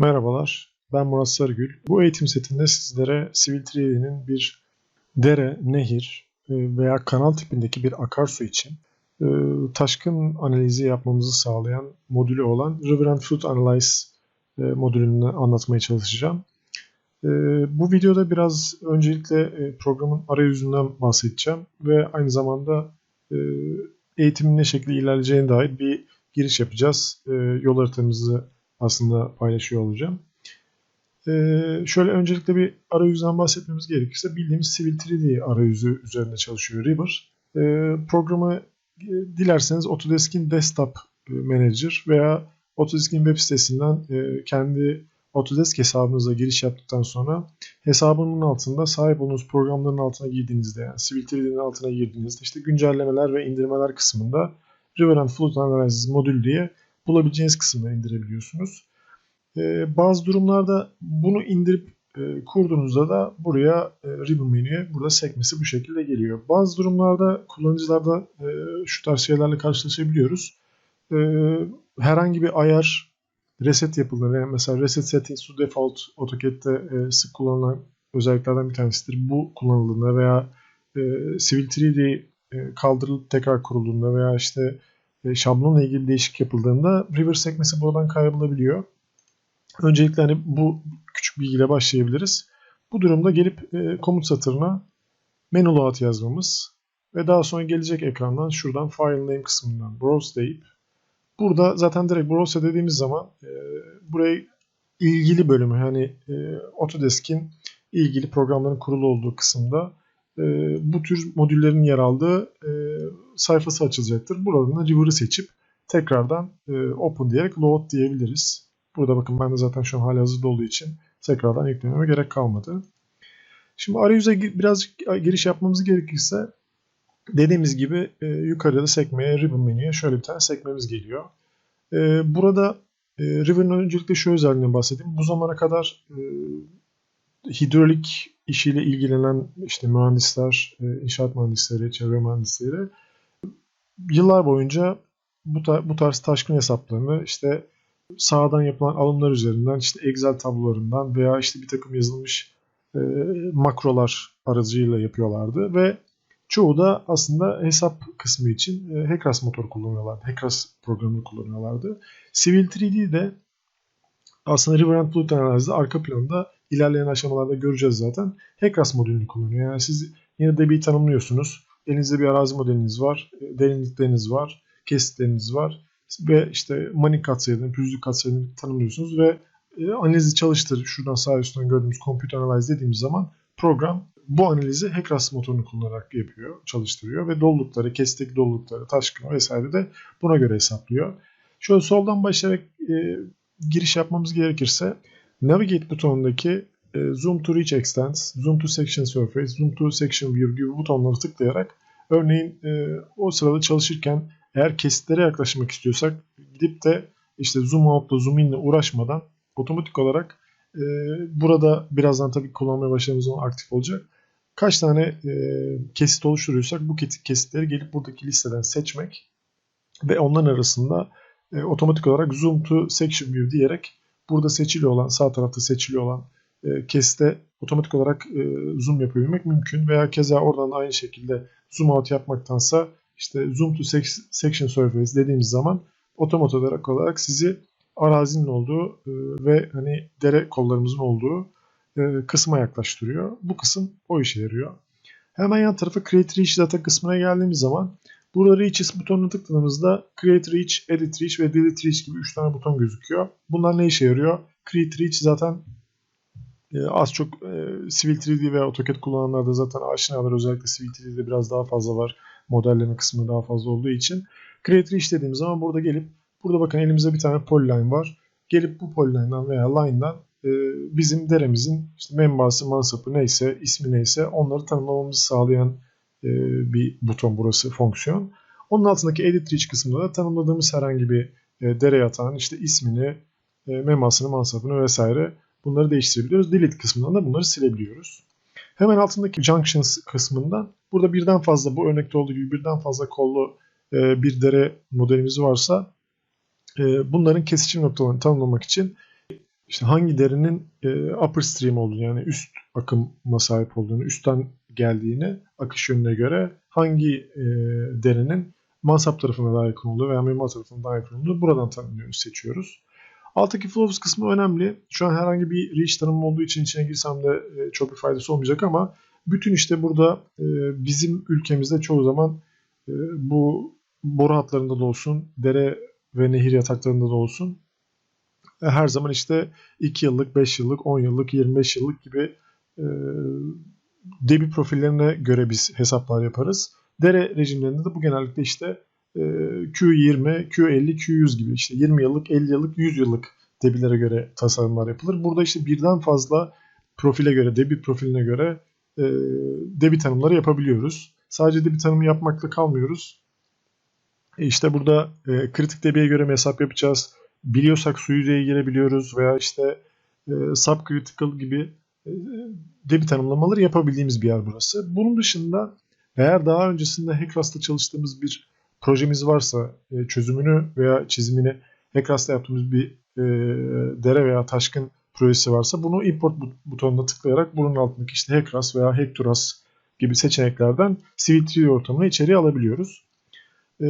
Merhabalar, ben Murat Sarıgül. Bu eğitim setinde sizlere Civil 3D'nin bir dere, nehir e, veya kanal tipindeki bir akarsu için e, taşkın analizi yapmamızı sağlayan modülü olan River and Flood Analyze e, modülünü anlatmaya çalışacağım. Bu videoda biraz öncelikle programın arayüzünden bahsedeceğim ve aynı zamanda eğitimin ne şekilde ilerleyeceğine dair bir giriş yapacağız. Yol haritamızı aslında paylaşıyor olacağım. Ee, şöyle öncelikle bir arayüzden bahsetmemiz gerekirse bildiğimiz Civil 3D arayüzü üzerinde çalışıyor River. Ee, programı e, dilerseniz Autodesk'in Desktop e, Manager veya Autodesk'in web sitesinden e, kendi Autodesk hesabınıza giriş yaptıktan sonra hesabının altında sahip olduğunuz programların altına girdiğinizde yani Civil 3D'nin altına girdiğinizde işte güncellemeler ve indirmeler kısmında River and Flood Analysis modül diye bulabileceğiniz kısımda indirebiliyorsunuz. Ee, bazı durumlarda bunu indirip e, kurduğunuzda da buraya e, ribbon menüye burada sekmesi bu şekilde geliyor. Bazı durumlarda kullanıcılarda e, şu tarz şeylerle karşılaşabiliyoruz. E, herhangi bir ayar reset yapıldığında mesela reset settings to default AutoCAD'de e, sık kullanılan özelliklerden bir tanesidir. Bu kullanıldığında veya e, Civil 3D e, kaldırılıp tekrar kurulduğunda veya işte e, şablonla ilgili değişik yapıldığında river sekmesi buradan kaybolabiliyor. Öncelikle hani bu küçük bilgiyle başlayabiliriz. Bu durumda gelip e, komut satırına menu load yazmamız ve daha sonra gelecek ekrandan şuradan file name kısmından browse deyip burada zaten direkt browse dediğimiz zaman e, buraya ilgili bölümü yani e, Autodesk'in ilgili programların kurulu olduğu kısımda e, bu tür modüllerin yer aldığı e, sayfası açılacaktır. Buradan da River'ı seçip tekrardan e, Open diyerek Load diyebiliriz. Burada bakın ben de zaten şu an hali hazırda olduğu için tekrardan yüklememe gerek kalmadı. Şimdi arayüze birazcık giriş yapmamız gerekirse dediğimiz gibi e, yukarıda sekmeye Ribbon menüye şöyle bir tane sekmemiz geliyor. Burada e, Ribbon'ın öncelikle şu özelliğinden bahsedeyim. Bu zamana kadar hidrolik işiyle ilgilenen işte mühendisler, e, inşaat mühendisleri, çevre mühendisleri yıllar boyunca bu, tar bu tarz taşkın hesaplarını işte sağdan yapılan alımlar üzerinden işte Excel tablolarından veya işte bir takım yazılmış e, makrolar aracıyla yapıyorlardı ve çoğu da aslında hesap kısmı için e, Hekras motor kullanıyorlardı. Hekras programını kullanıyorlardı. Civil 3D'de aslında River and Fluid analizde arka planda ilerleyen aşamalarda göreceğiz zaten. Hekras modülünü kullanıyor. Yani siz yine de bir tanımlıyorsunuz. Elinizde bir arazi modeliniz var, e, derinlikleriniz var, kesitleriniz var ve işte manik katsayılarını, pürüzlük katsayılarını tanımlıyorsunuz ve e, analizi çalıştır. Şuradan sağ üstten gördüğümüz computer analyze dediğimiz zaman program bu analizi Hekras motorunu kullanarak yapıyor, çalıştırıyor ve dolulukları, kesiteki dolulukları, taşkını vesaire de buna göre hesaplıyor. Şöyle soldan başlayarak e, giriş yapmamız gerekirse Navigate butonundaki e, Zoom to Reach Extents, Zoom to Section Surface, Zoom to Section View gibi butonları tıklayarak örneğin e, o sırada çalışırken eğer kesitlere yaklaşmak istiyorsak gidip de işte zoom out'la zoom in'le uğraşmadan otomatik olarak e, burada birazdan tabii kullanmaya başladığımız zaman aktif olacak. Kaç tane e, kesit oluşturuyorsak bu kesitleri gelip buradaki listeden seçmek ve onların arasında e, otomatik olarak zoom to section view diyerek burada seçili olan sağ tarafta seçili olan e, kesite otomatik olarak e, zoom yapabilmek mümkün veya keza oradan aynı şekilde zoom out yapmaktansa işte zoom to section surface dediğimiz zaman otomatik olarak, olarak sizi arazinin olduğu e, ve hani dere kollarımızın olduğu e, kısma yaklaştırıyor. Bu kısım o işe yarıyor. Hemen yan tarafa Create Reach Data kısmına geldiğimiz zaman burada Reaches butonuna tıkladığımızda Create Reach, Edit Reach ve Delete Reach gibi 3 tane buton gözüküyor. Bunlar ne işe yarıyor? Create Reach zaten e, az çok e, Civil 3D veya AutoCAD kullananlarda zaten aşinalar özellikle Civil 3D'de biraz daha fazla var. Modelleme kısmı daha fazla olduğu için. Create Reach dediğimiz zaman burada gelip burada bakın elimizde bir tane polyline var. Gelip bu polyline'dan veya line'dan e, bizim deremizin işte membası, mansapı neyse, ismi neyse onları tanımlamamızı sağlayan e, bir buton burası fonksiyon. Onun altındaki Edit Reach kısmında da tanımladığımız herhangi bir e, dere yatağın işte ismini, e, memasını, mansapını vesaire bunları değiştirebiliyoruz. Delete kısmından da bunları silebiliyoruz. Hemen altındaki Junctions kısmından burada birden fazla bu örnekte olduğu gibi birden fazla kollu e, bir dere modelimiz varsa e, bunların kesişim noktalarını tanımlamak için işte hangi derinin e, upper stream olduğunu yani üst akıma sahip olduğunu, üstten geldiğini akış yönüne göre hangi e, derinin mansap tarafına daha yakın olduğu veya mimar tarafına daha yakın olduğu buradan tanımlıyoruz, seçiyoruz. Alttaki flows kısmı önemli. Şu an herhangi bir reach tanımı olduğu için içine girsem de e, çok bir faydası olmayacak ama bütün işte burada e, bizim ülkemizde çoğu zaman e, bu boru hatlarında da olsun, dere ve nehir yataklarında da olsun her zaman işte 2 yıllık, 5 yıllık, 10 yıllık, 25 yıllık gibi debi profillerine göre biz hesaplar yaparız. Dere rejimlerinde de bu genellikle işte Q20, Q50, Q100 gibi işte 20 yıllık, 50 yıllık, 100 yıllık debilere göre tasarımlar yapılır. Burada işte birden fazla profile göre, debi profiline göre e, debi tanımları yapabiliyoruz. Sadece debi tanımı yapmakla kalmıyoruz. E işte burada e, kritik debiye göre mi hesap yapacağız? Biliyorsak su girebiliyoruz veya işte subcritical gibi e, debi tanımlamaları yapabildiğimiz bir yer burası. Bunun dışında eğer daha öncesinde Hackrast'ta çalıştığımız bir projemiz varsa e, çözümünü veya çizimini Hackrast'ta yaptığımız bir e, dere veya taşkın projesi varsa bunu import butonuna tıklayarak bunun altındaki işte Hackras veya Hackturas gibi seçeneklerden Civil3D ortamını içeriye alabiliyoruz. E,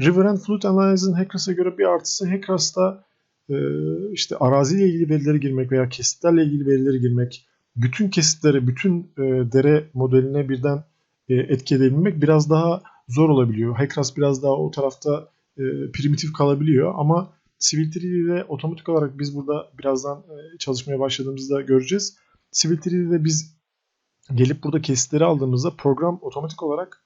River and Fluid Analyze'ın Hackras'a göre bir artısı Hackras'ta işte araziyle ilgili verileri girmek veya kesitlerle ilgili verileri girmek, bütün kesitleri, bütün e, dere modeline birden e, etki edebilmek biraz daha zor olabiliyor. Hackras biraz daha o tarafta e, primitif kalabiliyor ama Civil 3D ile otomatik olarak biz burada birazdan çalışmaya başladığımızda göreceğiz. Civil 3 ile biz gelip burada kesitleri aldığımızda program otomatik olarak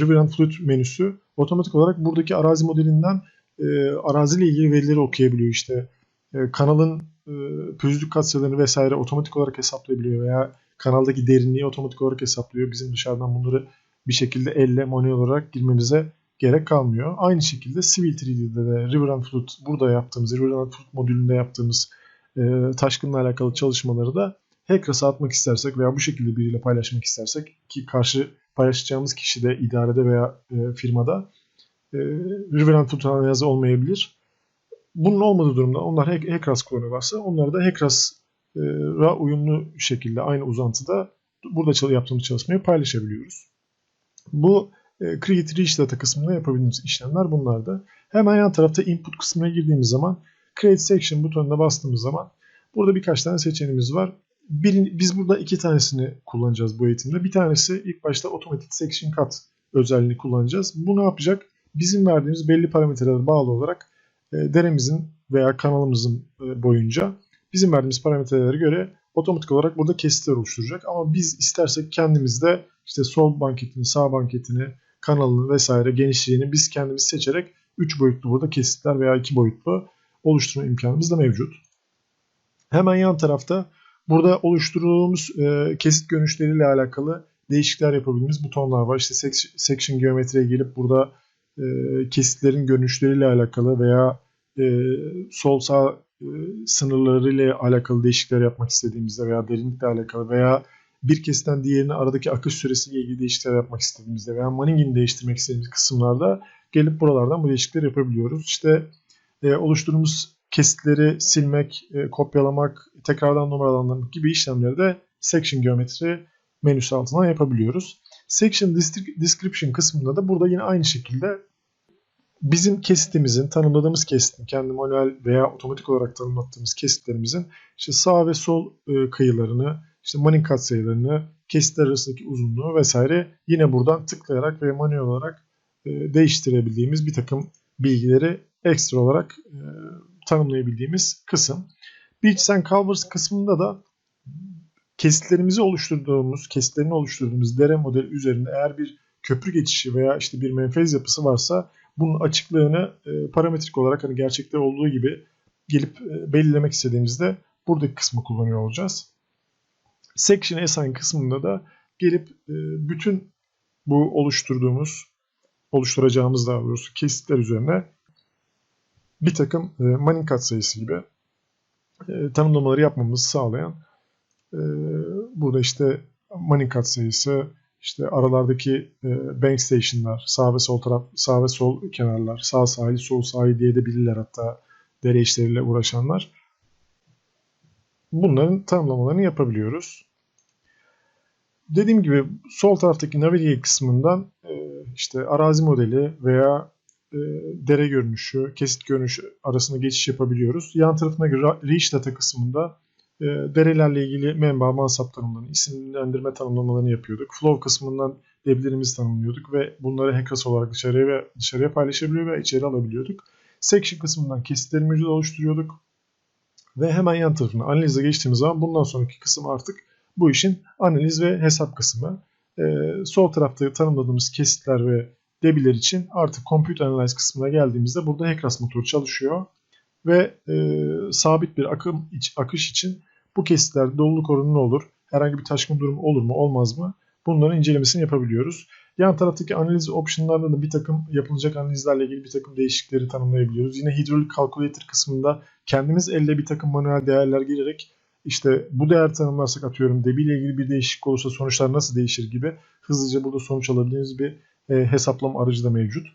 River and Fluid menüsü otomatik olarak buradaki arazi modelinden e, araziyle ilgili verileri okuyabiliyor. İşte e, kanalın e, pürüzlük katsayılarını vesaire otomatik olarak hesaplayabiliyor veya kanaldaki derinliği otomatik olarak hesaplıyor. Bizim dışarıdan bunları bir şekilde elle manuel olarak girmemize gerek kalmıyor. Aynı şekilde Civil 3D'de de River and Flood burada yaptığımız, River and Flood modülünde yaptığımız e, taşkınla alakalı çalışmaları da Hackras'a atmak istersek veya bu şekilde biriyle paylaşmak istersek ki karşı paylaşacağımız kişi de idarede veya e, firmada e, River and Flood analizi olmayabilir. Bunun olmadığı durumda onlar Hackras kullanıyorlarsa onları da Hackras'a uyumlu şekilde aynı uzantıda burada yaptığımız çalışmayı paylaşabiliyoruz. Bu e, Create Reach Data kısmında yapabildiğimiz işlemler bunlar da. Hemen yan tarafta Input kısmına girdiğimiz zaman Create Section butonuna bastığımız zaman burada birkaç tane seçeneğimiz var. Bir, biz burada iki tanesini kullanacağız bu eğitimde. Bir tanesi ilk başta Automatic Section Cut özelliğini kullanacağız. Bu ne yapacak? Bizim verdiğimiz belli parametrelere bağlı olarak e, deremizin veya kanalımızın e, boyunca bizim verdiğimiz parametrelere göre otomatik olarak burada kesitler oluşturacak. Ama biz istersek kendimiz de işte sol banketini, sağ banketini, kanalını vesaire genişliğini biz kendimiz seçerek 3 boyutlu burada kesitler veya 2 boyutlu oluşturma imkanımız da mevcut. Hemen yan tarafta burada oluşturduğumuz e, kesit görünüşleriyle alakalı değişiklikler yapabildiğimiz butonlar var. İşte section geometriye gelip burada e, kesitlerin görünüşleriyle alakalı veya e, sol sağ e, sınırlarıyla alakalı değişiklikler yapmak istediğimizde veya derinlikle alakalı veya bir kesitten diğerine aradaki akış süresiyle ilgili değişiklikler yapmak istediğimizde veya Manning'ini değiştirmek istediğimiz kısımlarda gelip buralardan bu değişiklikleri yapabiliyoruz. İşte oluşturduğumuz kesitleri silmek, kopyalamak, tekrardan numaralandırmak gibi işlemleri de Section Geometri menüsü altından yapabiliyoruz. Section Description kısmında da burada yine aynı şekilde bizim kesitimizin, tanımladığımız kesitin, kendi manuel veya otomatik olarak tanımlattığımız kesitlerimizin işte sağ ve sol e, kıyılarını, işte manik katsayılarını, kesitler arasındaki uzunluğu vesaire yine buradan tıklayarak ve manuel olarak e, değiştirebildiğimiz bir takım bilgileri ekstra olarak e, tanımlayabildiğimiz kısım. Beach and Culvers kısmında da kesitlerimizi oluşturduğumuz, kesitlerini oluşturduğumuz dere modeli üzerinde eğer bir köprü geçişi veya işte bir menfez yapısı varsa bunun açıklığını e, parametrik olarak hani gerçekte olduğu gibi gelip e, belirlemek istediğimizde buradaki kısmı kullanıyor olacağız. Section assign kısmında da gelip e, bütün bu oluşturduğumuz, oluşturacağımız daha doğrusu kesitler üzerine bir takım e, manin katsayısı gibi e, tanımlamaları yapmamızı sağlayan e, burada işte manin katsayısı, işte aralardaki e, bank station'lar, sağ ve sol taraf, sağ ve sol kenarlar, sağ sahil, sol sahil diye de bilirler hatta dere işleriyle uğraşanlar. bunların tanımlamalarını yapabiliyoruz. Dediğim gibi sol taraftaki navigate kısmından e, işte arazi modeli veya e, dere görünüşü, kesit görünüşü arasında geçiş yapabiliyoruz. Yan tarafındaki reach data kısmında e, derelerle ilgili menba, mansap tanımlarını, isimlendirme tanımlamalarını yapıyorduk. Flow kısmından debilerimizi tanımlıyorduk ve bunları hackers olarak dışarıya ve dışarıya paylaşabiliyor ve içeri alabiliyorduk. Section kısmından kesitleri mevcut oluşturuyorduk. Ve hemen yan tarafına analize geçtiğimiz zaman bundan sonraki kısım artık bu işin analiz ve hesap kısmı. Ee, sol tarafta tanımladığımız kesitler ve debiler için artık Compute Analyze kısmına geldiğimizde burada Hackras motoru çalışıyor. Ve e, sabit bir akım iç, akış için bu kesitlerde doluluk oranı ne olur? Herhangi bir taşkın durum olur mu olmaz mı? Bunların incelemesini yapabiliyoruz. Yan taraftaki analiz option'larda da bir takım yapılacak analizlerle ilgili bir takım değişiklikleri tanımlayabiliyoruz. Yine hidrolik calculator kısmında kendimiz elde bir takım manuel değerler girerek işte bu değer tanımlarsak atıyorum debi ile ilgili bir değişiklik olursa sonuçlar nasıl değişir gibi hızlıca burada sonuç alabildiğimiz bir e, hesaplama aracı da mevcut.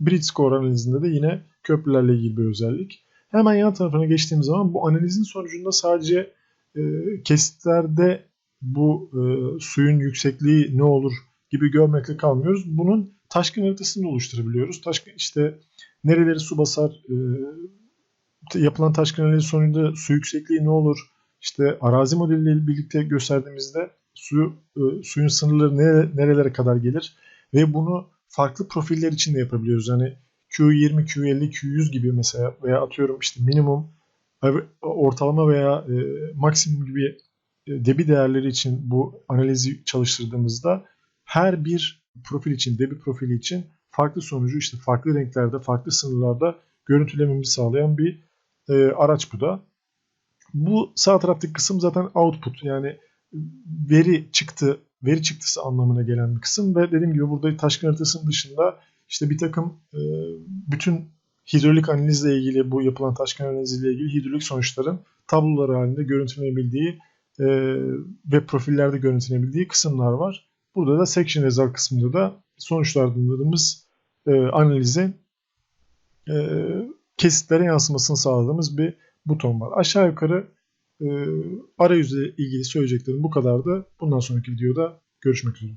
Bridge score analizinde de yine köprülerle ilgili bir özellik. Hemen yan tarafına geçtiğimiz zaman bu analizin sonucunda sadece e, kesitlerde bu e, suyun yüksekliği ne olur gibi görmekle kalmıyoruz. Bunun taşkın haritasını da oluşturabiliyoruz. Taşkın işte nereleri su basar, e, yapılan taşkın analizi sonucunda su yüksekliği ne olur, işte arazi modeliyle birlikte gösterdiğimizde su, e, suyun sınırları nere, nerelere kadar gelir ve bunu farklı profiller için de yapabiliyoruz. Yani Q20, Q50, Q100 gibi mesela veya atıyorum işte minimum, ortalama veya e, maksimum gibi e, debi değerleri için bu analizi çalıştırdığımızda her bir profil için, debi profili için farklı sonucu işte farklı renklerde, farklı sınırlarda görüntülememizi sağlayan bir e, araç bu da. Bu sağ taraftaki kısım zaten output yani veri çıktı, veri çıktısı anlamına gelen bir kısım ve dediğim gibi burada taşkın haritasının dışında işte bir takım e, bütün hidrolik analizle ilgili bu yapılan taşkın analiziyle ilgili hidrolik sonuçların tabloları halinde görüntülenebildiği e, ve profillerde görüntülenebildiği kısımlar var. Burada da section result kısmında da sonuçlandırdığımız e, analizin e, kesitlere yansımasını sağladığımız bir buton var. Aşağı yukarı e, arayüzle ilgili söyleyeceklerim bu kadardı. Bundan sonraki videoda görüşmek üzere.